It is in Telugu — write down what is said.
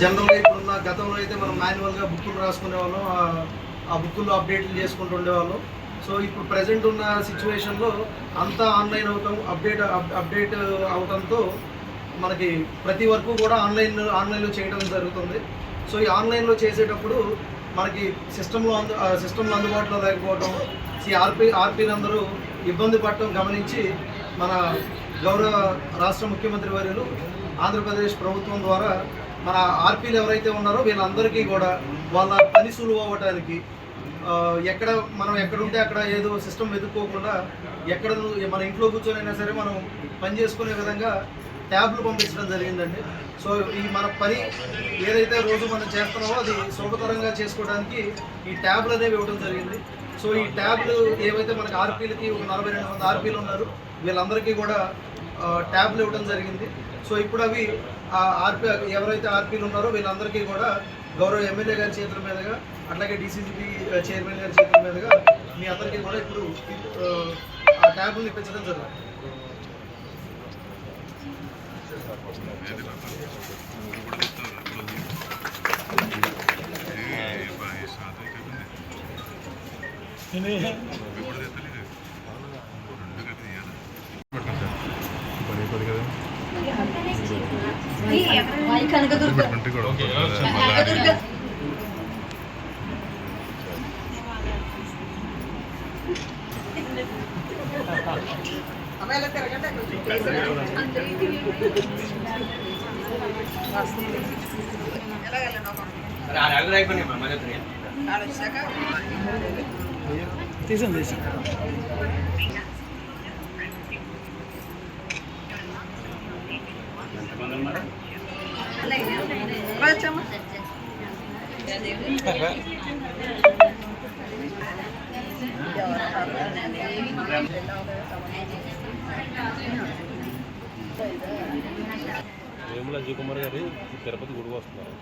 జనరల్గా ఇప్పుడున్న గతంలో అయితే మనం మాన్యువల్గా బుక్కులు రాసుకునే వాళ్ళం ఆ- ఆ బుక్కులు అప్డేట్లు చేసుకుంటూ ఉండేవాళ్ళం. సో ఇప్పుడు ప్రజెంట్ ఉన్న సిచ్యువేషన్లో అంతా ఆన్లైన్ అవటం అప్డేట్ అప్డేట్ అవటంతో మనకి ప్రతి వరకు కూడా ఆన్లైన్ ఆన్లైన్లో చేయడం జరుగుతుంది. సో ఈ ఆన్లైన్లో చేసేటప్పుడు మనకి సిస్టంలో అందు సిస్టంలో అందుబాటులో లేకపోవడం ఈ ఆర్పీ ఆర్పీలందరూ ఇబ్బంది పడటం గమనించి మన గౌరవ రాష్ట్ర ముఖ్యమంత్రి వర్యులు ఆంధ్రప్రదేశ్ ప్రభుత్వం ద్వారా మన ఆర్పీలు ఎవరైతే ఉన్నారో వీళ్ళందరికీ కూడా వాళ్ళ పని సులువు అవ్వటానికి ఎక్కడ మనం ఎక్కడుంటే అక్కడ ఏదో సిస్టమ్ వెతుక్కోకుండా ఎక్కడ మన ఇంట్లో కూర్చొని అయినా సరే మనం పని చేసుకునే విధంగా ట్యాబ్లు పంపించడం జరిగిందండి. సో ఈ మన పని ఏదైతే రోజు మనం చేస్తున్నామో అది సులభతరంగా చేసుకోవడానికి ఈ ట్యాబ్లు అనేవి ఇవ్వడం జరిగింది. సో ఈ ట్యాబ్లు ఏవైతే మనకి ఆర్పీలకి ఒక నలభై రెండు మంది ఆర్పీలు ఉన్నారు వీళ్ళందరికీ కూడా ట్యాబ్లు ఇవ్వడం జరిగింది సో ఇప్పుడు అవి ఆ ఆర్పీ ఎవరైతే ఆర్పీలు ఉన్నారో వీళ్ళందరికీ కూడా గౌరవ ఎమ్మెల్యే గారి చేతుల మీదుగా అట్లాగే డీసీజీపీ చైర్మన్ గారి చేతుల మీదుగా మీ అందరికీ కూడా ఇప్పుడు ఆ, ఆ ట్యాబ్లు ఇప్పించడం జరుగుతుంది అయిపోదు కదా కనకదుర్గ కనకదుర్గ వేముల అజయ్ కుమార్ గారు తిరుపతి గుడికి వస్తున్నారు.